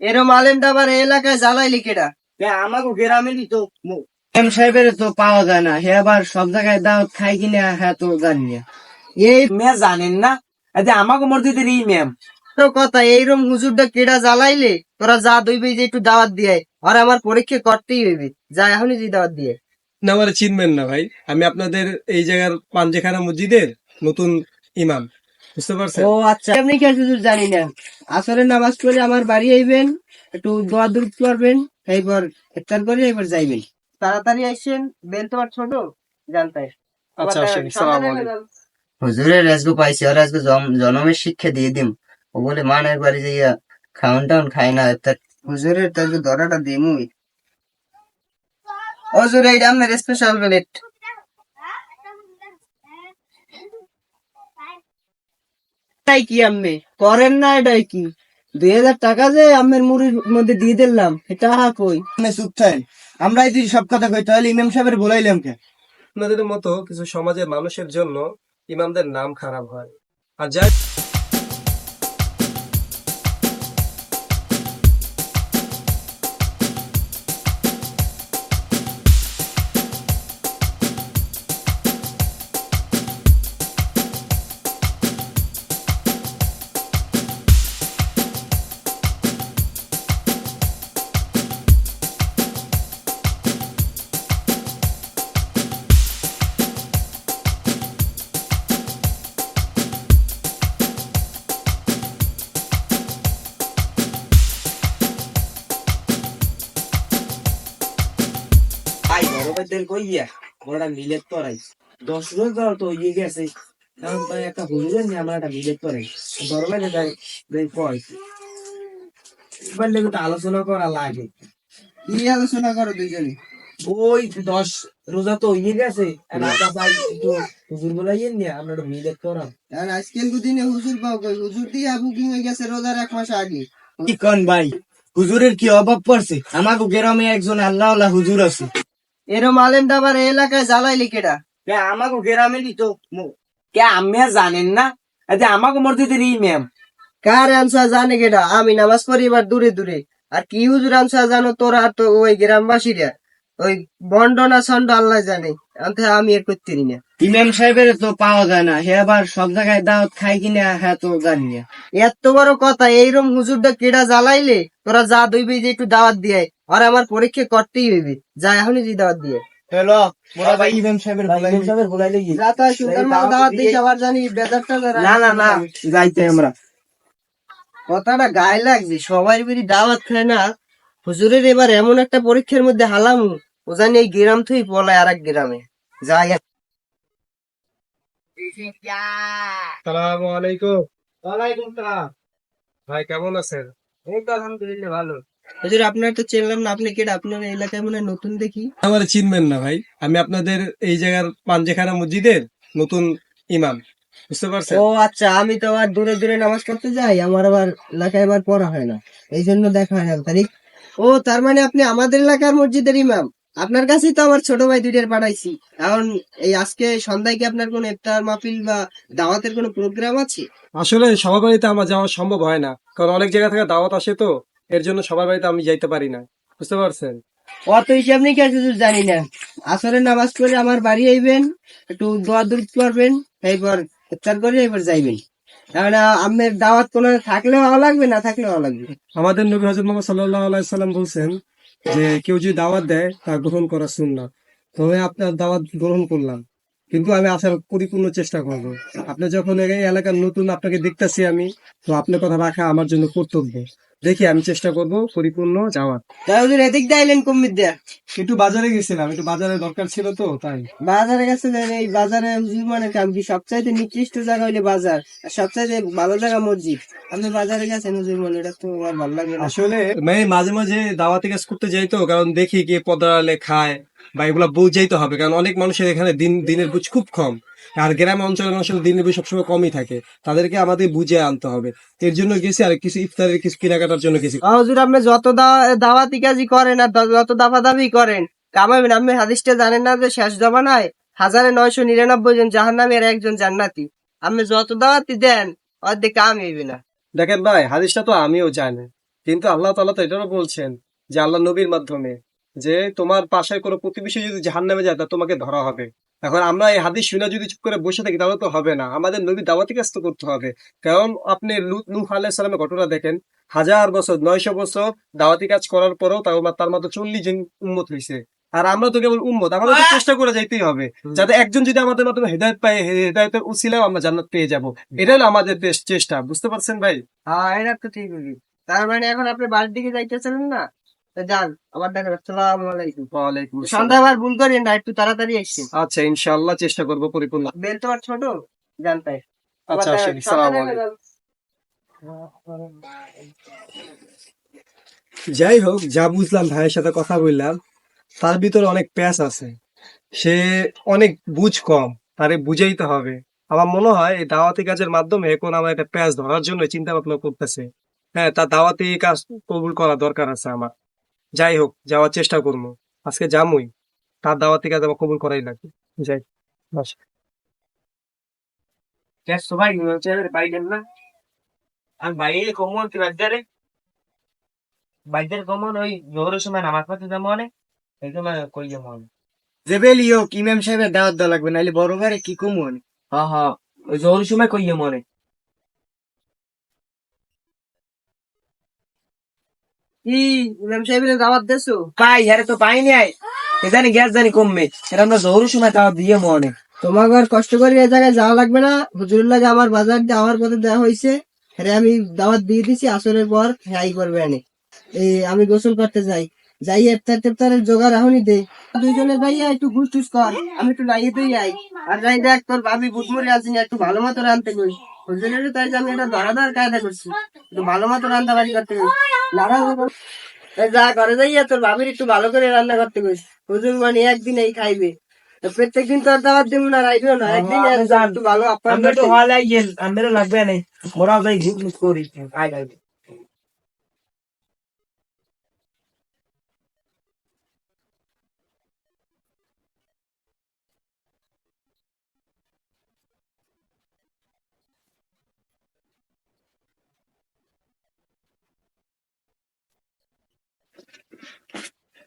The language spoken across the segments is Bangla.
এরম আলেমটা আবার এই এলাকায় জ্বালাইলি কেডা? আমাকে গ্রামেরই তো এম সাহেবের তো পাওয়া যায় না হে আবার সব জায়গায় দাওয়াত খাই কিনা হ্যাঁ তো জানি না। এই মেয়ে জানেন না? আচ্ছা আমাকে মসজিদের এই ম্যাম তো কথা এইরকম হুজুরটা কেডা জ্বালাইলে? তোরা যা দইবি যে একটু দাওয়াত দিয়ে আর আমার পরীক্ষা করতেই হইবে। যা এখনই যে দাওয়াত দিয়ে না আমার চিনবেন না ভাই। আমি আপনাদের এই জায়গার পাঞ্জেখানা মসজিদের নতুন ইমাম। বুঝতে পারছেন? ও আচ্ছা। আপনি কি হুজুর জানি না। আসরে নামাজ পড়ে আমার বাড়ি আইবেন একটু দোয়া দূর করবেন এইবার ইফতার করে এবার যাইবেন। তাড়াতাড়ি আইসেন বেল তোমার ছোট জানতাই আচ্ছা আসেন সালাম আলাইকুম। হুজুরের রাজগু পাইছি আর আজকে জন্মের শিক্ষা দিয়ে দিম। ও বলে মানের বাড়ি যাইয়া খাওন টাউন খাই না তার হুজুরের তার ধরাটা দিমুই। হুজুর এই আমার স্পেশাল প্লেট তাই কি আম্মে? করেন না এটাই কি? দুই হাজার টাকা যে আমের মুড়ির মধ্যে দিয়ে দিলাম এটা হা কই? চুপ থাকেন। আমরাই যদি সব কথা কই তাহলে ইমাম সাহেবের বলাইলাম কে আপনাদের মতো কিছু সমাজের মানুষের জন্য ইমামদের নাম খারাপ হয়। আর যাই ভাইদের কইয়া মিলেট করাই দশ রোজ ধর তো ইয়ে গেছে। কারণ একটা হুজুরের নিয়ে আমরা একটা মিলেট করাই বড় ভাই যাই দেখ কয়। এবার লেগে তো আলোচনা করা লাগে। কি আলোচনা করো দুইজনে? ওই দশ রোজা তো ইয়ে গেছে হুজুর বলাইয়েন নিয়ে আমরা একটা করাম আর আজকাল দিনে হুজুর পাও হুজুর দিয়া বুকিং হয়ে গেছে রোজার এক মাস আগে। কি কন ভাই? হুজুরের কি অভাব পড়ছে? আমাকে গ্রামে একজন আল্লাহ আল্লাহ হুজুর আছে। এরম আলেমটা আবার এই এলাকায় জ্বালাইলি কেডা? আমাকে গ্রামেরই তো কে আমি জানেন না? আচ্ছা আমাকে মসজিদের এই ম্যাম। কার আনসার জানে কেডা? আমি নামাজ পড়ি এবার দূরে দূরে। আর কি হুজুর আনসার জানো তোরা তো ওই গ্রামবাসীরা? ওই বন্ডনা ছন্ড আল্লাহ জানে। আমি এর করতে না। ইমাম সাহেবের তো পাওয়া যায় না। হে আবার সব জায়গায় দাওয়াত খাই কিনা হ্যাঁ তো জানি না। এত বড় কথা এইরকম হুজুরটা কেডা জ্বালাইলে? তোরা যা দইবি যে একটু দাওয়াত দিয়ে আর আমার পরীক্ষা করতেই হইবে। যা এখনই যে দাওয়াত দিয়ে। হ্যালো মোরা ভাই ইমাম সাহেবের ইমাম সাহেবের বলাইলে কি যা তাই সুন্দর মাল দাওয়াত দিস আবার জানি বেজারটা না না না যাইতে আমরা। কথাটা গায়ে লাগছে সবাই বেরি দাওয়াত খায় না হুজুরের এবার এমন একটা পরীক্ষার মধ্যে হালাম ও জানি এই গ্রাম থেকে পলায় আর এক গ্রামে। যাই সালাম আলাইকুম। ওয়ালাইকুম সালাম। ভাই কেমন আছেন? এই তো আলহামদুলিল্লাহ ভালো। হুজুর আপনার তো চিনলাম না আপনি কেটে আপনার এলাকায় মনে নতুন দেখি। আমার চিনবেন না ভাই। আমি আপনাদের এই জায়গার পাঞ্জেখানা মসজিদের নতুন ইমাম। বুঝতে পারছেন? ও আচ্ছা আমি তো আবার দূরে দূরে নামাজ পড়তে যাই আমার আবার এলাকায় আবার পড়া হয় না। এই জন্য দেখা হয় না তারিখ। ও তার মানে আপনি আমাদের এলাকার মসজিদের ইমাম? আপনার কাছেই তো আমার ছোট ভাই দুইটার পাঠাইছি। এখন এই আজকে সন্ধ্যায় কি আপনার কোনো ইফতার মাহফিল বা দাওয়াতের কোনো প্রোগ্রাম আছে? আসলে বাড়িতে আমার যাওয়া সম্ভব হয় না কারণ অনেক জায়গা থেকে দাওয়াত আসে তো। এর জন্য সবার বাড়িতে আমি যাইতে পারি না। বুঝতে পারছেন? অত হিসাব নেই কেন কিছু জানি না। আসরের নামাজ পড়ে আমার বাড়ি আইবেন একটু দোয়া দূর করবেন এইবার ইফতার করে এবার যাইবেন। তাহলে আমের দাওয়াত কোনো থাকলেও ভালো লাগবে না থাকলেও ভালো লাগবে? আমাদের নবী হজরত মোহাম্মদ সাল্লাহ আলাইসাল্লাম বলছেন যে কেউ যদি দাওয়াত দেয় তা গ্রহণ করা শুন তবে আপনার দাওয়াত গ্রহণ করলাম। কিন্তু আমি আসার পরিপূর্ণ চেষ্টা করব। আপনি যখন এই এলাকার নতুন আপনাকে দেখতেছি আমি তো আপনার কথা রাখা আমার জন্য কর্তব্য। দেখি আমি চেষ্টা করব পরিপূর্ণ যাওয়ার। তাই হুজুর এদিক দাইলেন কমির দেয়া একটু বাজারে গেছিলাম একটু বাজারে দরকার ছিল তো তাই। বাজারে গেছে এই বাজারে মানে কাম কি সবচাইতে নিকৃষ্ট জায়গা হইলে বাজার আর সবচাইতে ভালো জায়গা মসজিদ। আপনি বাজারে গেছেন হুজুর মানে এটা তো আমার ভালো লাগে আসলে মানে মাঝে মাঝে দাওয়াতে কাজ করতে যাই তো কারণ দেখি কে পদারালে খায়। বা এগুলা বুঝাইতে হবে কারণ অনেক মানুষের এখানে দিন দিনের বুঝ খুব কম। আর গ্রাম অঞ্চলের মানুষের দিনের বুঝ সবসময় কমই থাকে। তাদেরকে আমাদের বুঝে আনতে হবে। এর জন্য গেছি আর কিছু ইফতারের কিছু কেনাকাটার জন্য গেছি। হুজুর আপনি যত দা- দাওয়াতি কাজই করেন আর যত দাফা দাবি করেন কামাবেন আপনি হাদিসটা জানেন না যে শেষ জমানায় হাজারে নয়শো নিরানব্বই জন জাহান্নামী আর একজন জান্নাতি। আপনি যত দাওয়াতি দেন অর্ধেক কাম হইবে না দেখেন ভাই হাদিসটা তো আমিও জানি। কিন্তু আল্লাহ তাআলা তো এটাও বলছেন যে আল্লাহ নবীর মাধ্যমে যে তোমার পাশের কোনো প্রতিবেশী যদি জাহান্নামে যায় তা তোমাকে ধরা হবে। এখন আমরা এই হাদিস শুনে যদি চুপ করে বসে থাকি তাহলে তো হবে না। আমাদের নবী দাওয়াতি কাজ তো করতে হবে। কারণ আপনি নূহ আলাইহিস সালামের ঘটনা দেখেন হাজার বছর নয়শো বছর দাওয়াতি কাজ করার পরেও তাও তার মাত্র চল্লিশ জন উম্মত হয়েছে আর আমরা তো কেবল উন্মত আমাদের চেষ্টা করে যাইতেই হবে। যাতে একজন যদি আমাদের মাধ্যমে হেদায়ত পায় হেদায়তের উসিলাও আমরা জান্নাত পেয়ে যাব। এটা হলো আমাদের চেষ্টা বুঝতে পারছেন ভাই? হ্যাঁ এটা তো ঠিক তার মানে এখন আপনি বাড়ির দিকে যাইতেছিলেন না? যান আবার দেখা যাচ্ছে সালাম আলাইকুম। ওয়ালাইকুম আসসালাম। সন্ধ্যা আবার ভুল করেন না একটু তাড়াতাড়ি আচ্ছা ইনশাআল্লাহ চেষ্টা করব পরিপূর্ণ। বেল তোমার ছোট জানতাই আচ্ছা আসেন সালাম আলাইকুম। যাই হোক যা বুঝলাম ভাইয়ের সাথে কথা বললাম তার ভিতরে অনেক প্যাচ আছে। সে অনেক বুঝ কম তারে বুঝাইতে হবে। আমার মনে হয় এই দাওয়াতি কাজের মাধ্যমে কোন আমার একটা প্যাচ ধরার জন্য চিন্তা ভাবনা করতেছে। হ্যাঁ তার দাওয়াতি কাজ কবুল করা দরকার আছে আমার। যাই হোক যাওয়ার চেষ্টা করব। আজকে যামই। তার দাওয়াতি কাজ আমার কবুল করাই লাগবে। যাই না। আর বাইরে কমন কি বাজারে বাজারে কমন ওই জোরের সময় নামাজ পড়তে যাব অনেক এই সময় কই যাব অনেক জেবেলিও ইমাম সাহেবের দাওয়াত দেওয়া লাগবে নাহলে বড় কি কমন হ্যাঁ হ্যাঁ ওই জোরের সময় কই যাব অনেক কি পাই হ্যাঁ তো গ্যাস জানি দিয়ে কষ্ট করে এই জায়গায় যাওয়া লাগবে না। হুজুরের লাগে আমার বাজার দিয়ে পথে দেওয়া হয়েছে হ্যাঁ আমি দাওয়াত দিয়ে দিছি, আসরের পর হ্যাঁ করবে এই আমি গোসল করতে যাই। যাই, ইফতার টেফতারের জোগাড় এখনই দে। দুইজনে যাইয়া একটু ঘুষ টুস কর। আমি একটু লাইয়েতেই আই। আর যাই দেখ, তোর ভাবি বুটমুড়ি আছি একটু ভালো মতো রানতে কই। হুজুরের তাই আমি এটা ধরাধার কায়দা করছি। একটু ভালো মতো রান্না বাড়ি করতে যা করে যাইয়া তোর ভাবির একটু ভালো করে রান্না করতে কই হুজুর মানে একদিন এই খাইবে। তো প্রত্যেকদিন তো আর দাওয়াত দেবো না রাইবে না। একদিন আর একটু ভালো আপনার তো আমারও লাগবে না। মোরাও যাই ঘুম করি আই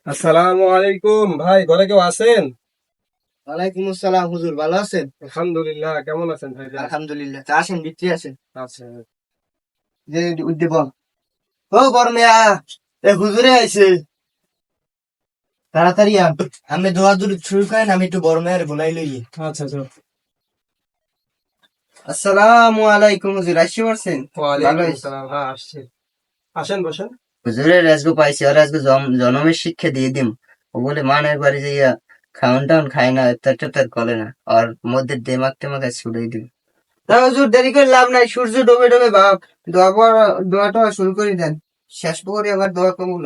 আসসালামু আলাইকুম। ভাই ঘরে কেউ আছেন? ওয়ালাইকুম আসসালাম হুজুর ভালো আছেন? আলহামদুলিল্লাহ কেমন আছেন ভাই আলহামদুলিল্লাহ তা আসেন ভিতরে আসেন আচ্ছা। যে উদ্দীপন ও বর্মিয়া এ হুজুরে আইছে। তাড়াতাড়ি আন। আমি দোয়া দূর শুরু করেন আমি একটু বড় মেয়ের বলাই লই আচ্ছা আচ্ছা। আসসালামু আলাইকুম হুজুর আসি পারছেন ওয়ালাইকুম আসসালাম হ্যাঁ আসছি। আসেন বসেন। হুজুরের আজকে পাইছি আর আজকে জনমের শিক্ষা দিয়ে দিম। ও বলে মানের বাড়ি যাইয়া খাওয়ান টাউন খায় না টেফতার করে না। আর মধ্যে দেমাক টেমাক ছুড়াই দিম। হুজুর, দেরি করে লাভ নাই। সূর্য ডোবে ডোবে বাপ, দোয়া শুরু করে দেন। শেষ করে আবার দোয়া কমুল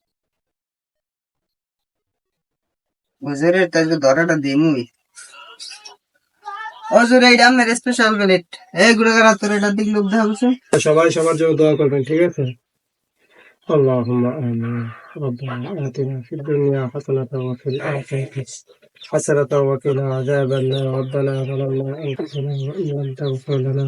হুজুরের তাই দরাটা দিমুই হুজুর এইটা আমার স্পেশাল প্লেট এই গুড়াগার তোর এটা দিক লোক দেখা বসে সবাই সবার জন্য দোয়া করবেন ঠিক আছে اللهم آمين ربنا آتنا في الدنيا حسنة وفي الآخرة حسنة وقنا عذاب النار ربنا ظلمنا أنفسنا وإن لم تغفر لنا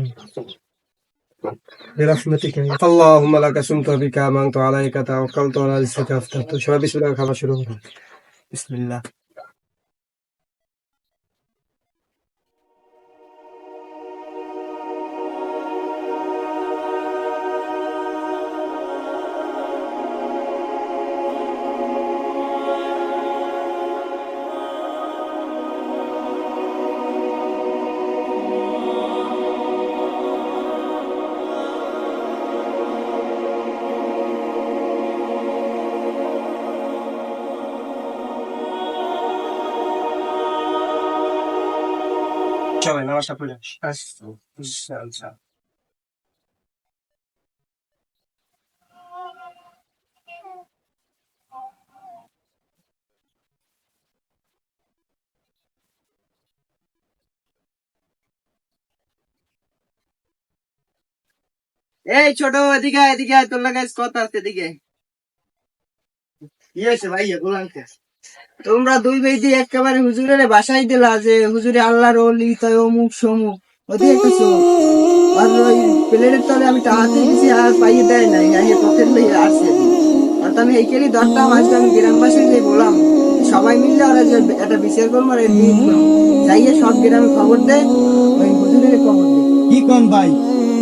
برحمتك يا- اللهم لك سمت بك آمنت عليك توكلت على رزقك أفتحت شباب بسم الله খাবার শুরু করুন বিসমিল্লাহ চলেন নামাজটা পড়ে আসি। আচ্ছা আচ্ছা এই ছোট এদিকে আয়, এদিকে আয়, তোর লাগে আজ কথা আছে এদিকে আয়। কি হয়েছে ভাই এগুলো আনতে তোমরা দুই বেদি একেবারে হুজুরের বাসাই দিলা যে, হুজুরে আল্লাহর অলি অমুক সমুক। ওদিকে কিছু আর ওই তলে আমি টাহাতে আর পাইয়ে দেয় নাই পথের আর আমি আমি গ্রামবাসী যে বললাম, সবাই মিলে যে একটা বিচার করব আর। যাইয়ে সব গ্রামে খবর দেয়, ওই হুজুরের খবর দেয়। কি কম ভাই?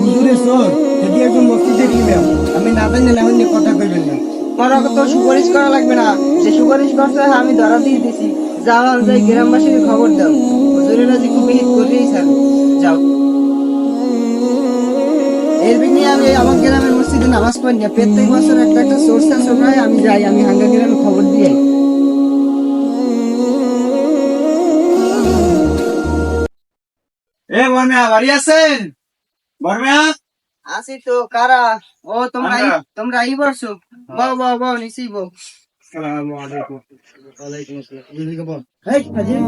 হুজুরের চোর, এটি একজন মসজিদের ইমাম। আমি না জানি না অন্য কথা কইবেন না। আমার তো সুপারিশ করা লাগবে না। যে সুপারিশ করছে, আমি ধরা দিয়ে দিছি। যাও যাই গ্রামবাসীকে খবর দাও। হুজুরেরা যে খুব হিট করেই ছাড়বে যাও। আমি আমার গ্রামের মসজিদে নামাজ পড়ি না। প্রত্যেক বছর একটা একটা সোর্স আছে আমি যাই, আমি হাঙ্গা গ্রামে খবর দিয়ে। এ বর্মা বাড়ি আছেন? বর্মা আসি তো কারা? ও তোমরা তোমরা আই বসো বাও বাও বাও বাও আসসালামু আলাইকুম। এই, হাজির।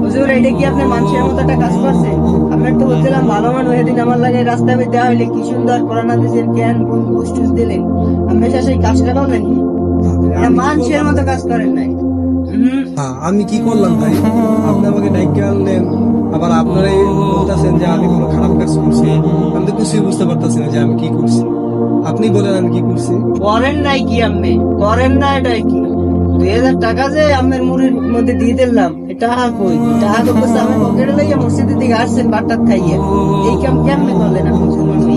হুজুর এটা কি আপনি মানুষের মতো একটা কাজ করছে? আমি একটু বলছিলাম ভালো মানুষ এদিন আমার লাগে রাস্তায় বের দেওয়া হইলে কি সুন্দর জ্ঞান দিলেন। সেই কাজটা পাবেন মানুষের মতো কাজ করেন নাই। হুম, হ্যাঁ আমি কি করলাম ভাই? আপনি আমাকে ডাইকে আনলেন। আবার আপনারাই বলতেছেন যে আমি কোনো খারাপ কাজ করছি। আমি তো কিছুই বুঝতে পারতেছি না যে আমি কি করছি। আপনি বলেন আমি কি করছি। করেন নাই কি আমি করেন না এটাই কি? দুই হাজার টাকা যে আমের মুড়ির মধ্যে দিয়ে দিলাম, এটা কই? টাকা তো আমি পকেটে লইয়া মসজিদের দিকে আসছেন এই কাম কেমনে করলেন আপনি?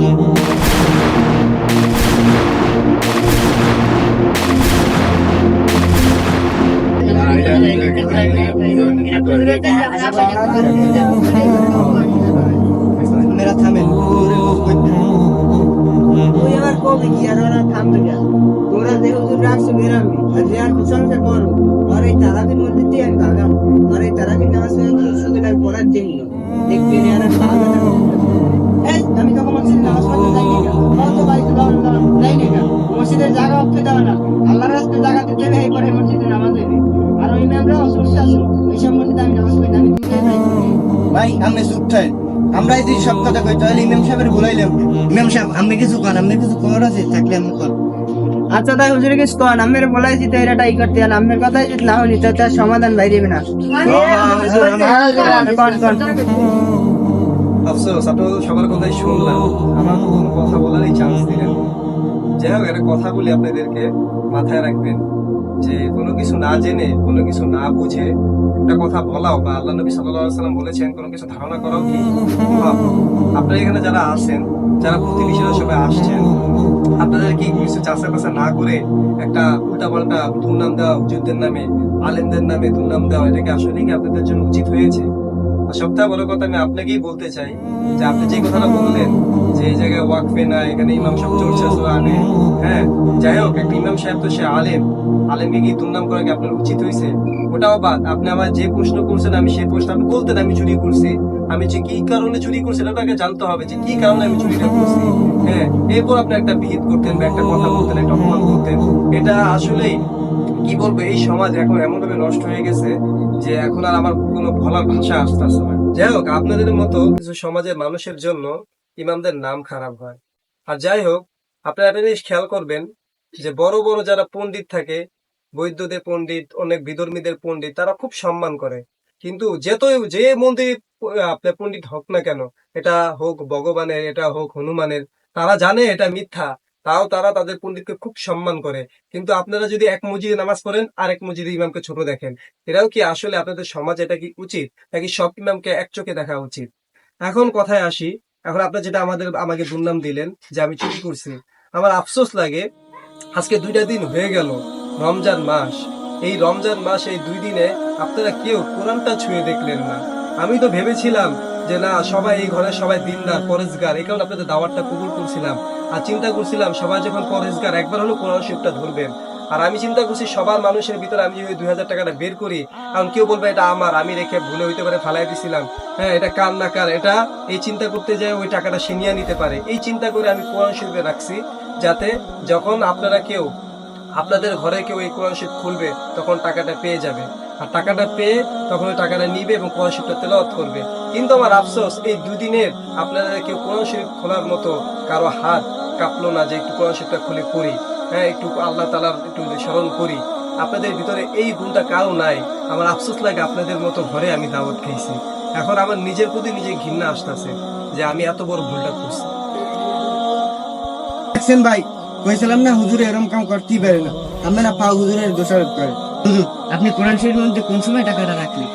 আপনারা থামেন ওই আবার কবে কি আর ওরা থামবে না তোরা যে হুজুর রাখছো বেরামি আর যে আর কুসংস্কার করো আর এই তারাবির মধ্যে দিয়ে আমি ভাগাম আর এই তারাবির তখন নামাজ পড়তে যাই না কত ভাই দাও দাও যাই না মসজিদের জায়গা অক্ষে দাও না। আল্লাহর রাস্তায় জায়গা দিতে হবে এই করে মসজিদে নামাজ হইবে। আর ওই ম্যামরা অসুস্থ আছো এইসব মসজিদে আমি নামাজ না আমি ভাই আমি চুপটাই আমরা এই যে সব কথা কই তাহলে ইমাম সাহেবের বলাইলাম ইমাম সাহেব আপনি কিছু কন? আপনি কিছু করার আছে? থাকলে আমি কর আচ্ছা তাই হুজুরে কিছু কন? আমের বলাইছি তো এরা টাই করতে আর আমের কথাই যদি না হলি তো তার সমাধান বাইরে না। কন কন। আফসোস আপনারা সবার কথাই শুনলাম। আমার কোনো কথা বলারই চান্স দিলেন। না। যাই হোক, একটা কথা বলি আপনাদেরকে, মাথায় রাখবেন যে কোনো কিছু না জেনে, কোনো কিছু না বুঝে একটা কথা বলাও বা আল্লাহ নবী সাল্লাম বলেছেন, কোনো কিছু ধারণা করাও কি আপনারা এখানে যারা আছেন যারা প্রতিবেশীরা সবাই আসছেন, আপনাদের কি কিছু চাষা বাসা না করে একটা উল্টা পাল্টা দুর্নাম দেওয়া হুজুরদের নামে, আলেমদের নামে দুর্নাম দেওয়া এটা কি আসলে কি আপনাদের জন্য উচিত হয়েছে? সবথেকে বড় কথা আমি আপনাকেই বলতে চাই যে আপনি যে কথাটা বললেন যে জায়গায় ওয়াকফে না এখানে ইমাম সাহেব চর্চা আনে। হ্যাঁ যাই হোক, একটা ইমাম সাহেব তো সে আলেম। আলেমকে কি দুর্নাম করা কি আপনার উচিত হয়েছে? ওটাও বাদ। আপনি আমার যে প্রশ্ন করছেন, আমি সেই প্রশ্ন আপনি বলতেন আমি চুরি করছি। আমি যে কি কারণে চুরি করছি আগে জানতে হবে যে কি কারণে আমি চুরিটা করছি। হ্যাঁ এরপর আপনি একটা বিহিত করতেন বা একটা কথা বলতেন, একটা অপমান করতেন। এটা আসলেই, কি বলব, এই সমাজ এখন এমন ভাবে নষ্ট হয়ে গেছে যে এখন আর আমার কোনো বলার ভাষা আসতেছে না। যাই হোক, আপনাদের মতো কিছু সমাজের মানুষের জন্য ইমামদের নাম খারাপ হয়। আর যাই হোক আপনারা একটা জিনিস খেয়াল করবেন যে বড় বড় যারা পণ্ডিত থাকে, বৈদ্যদের পণ্ডিত, অনেক বিধর্মীদের পণ্ডিত, তারা খুব সম্মান করে। কিন্তু যেত যে মন্দির আপনার পণ্ডিত হোক না কেন, এটা হোক ভগবানের, এটা হোক হনুমানের, তারা জানে এটা মিথ্যা, তাও তারা তাদের পণ্ডিতকে খুব সম্মান করে। কিন্তু আপনারা যদি এক মসজিদে নামাজ পড়েন আর এক মসজিদে ইমামকে ছোট দেখেন এটাও কি আসলে আপনাদের সমাজ এটা কি উচিত, নাকি সব ইমামকে এক চোখে দেখা উচিত? এখন কথায় আসি এখন আপনার যেটা আমাদের, আমাকে দুর্নাম দিলেন যে আমি চুরি করছি, আমার আফসোস লাগে। আজকে দুইটা দিন হয়ে গেল, রমজান মাস। এই রমজান মাস, এই দুই দিনে আপনারা কেউ কোরআনটা ছুঁয়ে দেখলেন না। আমি তো ভেবেছিলাম যে না, সবাই এই ঘরে সবাই দিনদার, পরেজগার। এই কারণে আপনাদের দাওয়াতটা কবুল করছিলাম। আর চিন্তা করছিলাম, সবাই যখন পরেজগার, একবার হলো কোরআন শরীফটা ধরবেন। আর আমি চিন্তা করছি সবার মানুষের ভিতরে আমি যদি দুই হাজার টাকাটা বের করি, কারণ কেউ বলবে এটা আমার, আমি রেখে ভুলে হইতে পারে, ফালাই দিছিলাম। হ্যাঁ এটা কার না কার? এটা এই চিন্তা করতে যায় ওই টাকাটা সে নিয়ে নিতে পারে। এই চিন্তা করে আমি কোরআন শরীফে রাখছি, যাতে যখন আপনারা কেউ, আপনাদের ঘরে কেউ এই কোরআন শরীফ খুলবে, তখন টাকাটা পেয়ে যাবে। আর টাকাটা পেয়ে তখন ওই টাকাটা নিবে এবং কোরআন শরীফটা তেলাওয়াত করবে। কিন্তু আমার আফসোস, এই দুদিনের আপনাদের কেউ কোরআন শরীফ খোলার মতো কারও হাত কাঁপলো না যে একটু কোরআন শরীফটা খুলে পড়ি। হ্যাঁ একটু আল্লাহ তালার একটু স্মরণ করি। আপনাদের ভিতরে এই গুণটা কারও নাই। আমার আফসোস লাগে আপনাদের মতো ঘরে আমি দাওয়াত খাইছি। এখন আমার নিজের প্রতি নিজে ঘৃণা আসতেছে যে আমি এত বড় ভুলটা করছি। দেখছেন ভাই কইছিলাম না হুজুর এরকম কাম করতেই পারে না। আমরা পাও হুজুরের দোষারোপ করে। আপনি কোরআন শরীফের মধ্যে কোন সময় টাকাটা রাখলেন?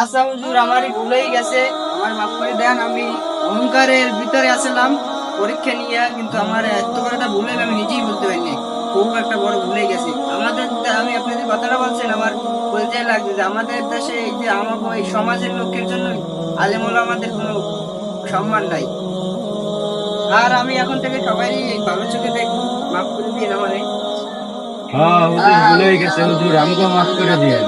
আচ্ছা হুজুর আমারই ভুলেই গেছে। আমার মাফ করে দেন আমি অহংকারের ভিতরে আসলাম পরীক্ষা নিয়ে কিন্তু আমার এত বড় একটা ভুল আমি নিজেই বলতে পারিনি। খুব একটা বড় ভুলে গেছে। আমাদের আমি আপনি যে কথাটা বলছেন আমার বলতে লাগছে যে আমাদের দেশে এই যে আমাকে এই সমাজের লোকের জন্য আলেমুল আমাদের কোনো সম্মান নাই। আর আমি এখন থেকে সবাই এই ভালো চোখে দেখব মাফ করে দিন আমারে। হ্যাঁ হয়ে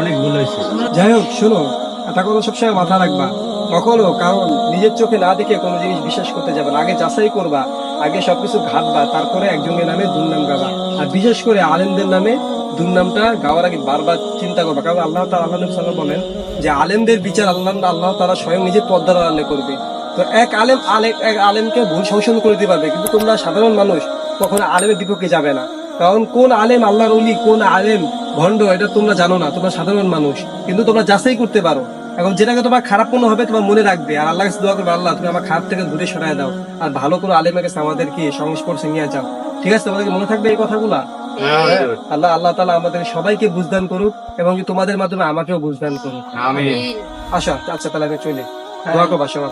অনেক ভুল হয়েছে। যাই হোক শোনো একটা কথা সবসময় মাথা রাখবা। কখনো, কারণ নিজের চোখে না দেখে কোনো জিনিস বিশ্বাস করতে যাবে না। আগে যাচাই করবা, আগে সবকিছু ঘাটবা, তারপরে একজনের নামে দুর্নাম গাবা। আর বিশেষ করে আলেমদের নামে দুর্নামটা গাওয়ার আগে বারবার চিন্তা করবা। কারণ আল্লাহ তালা আল্লাহ নবী সাল্লাল্লাহু বলেন যে, আলেমদের বিচার আল্লাহ আল্লাহ তারা স্বয়ং নিজে পদ্মার আড়ালে করবে। তো এক আলেম আলেম এক আলেমকে ভুল সংশোধন করে দিতে পারবে। কিন্তু তোমরা সাধারণ মানুষ, কখনো আলেমের বিপক্ষে যাবে না। কারণ কোন আলেম আল্লাহর অলি কোন আলেম ভণ্ড, এটা তোমরা জানো না। তোমরা সাধারণ মানুষ, কিন্তু তোমরা যাচাই করতে পারো। এখন যেটাকে তোমার খারাপ মনে হবে তোমার মনে রাখবে। আর আল্লাহ কাছে দোয়া করবে আল্লাহ তুমি আমার খারাপ থেকে দূরে সরাই দাও। আর ভালো করে আলেমের কাছে আমাদেরকে সংস্পর্শে নিয়ে যাও। ঠিক আছে? তোমাদেরকে মনে থাকবে এই কথাগুলা? আল্লাহ আল্লাহ তালা আমাদের সবাইকে বুঝদান করুক এবং তোমাদের মাধ্যমে আমাকেও বুঝদান করুক। আশা আসো আচ্ছা তাহলে আমি চলে। দোয়া করবা সবাই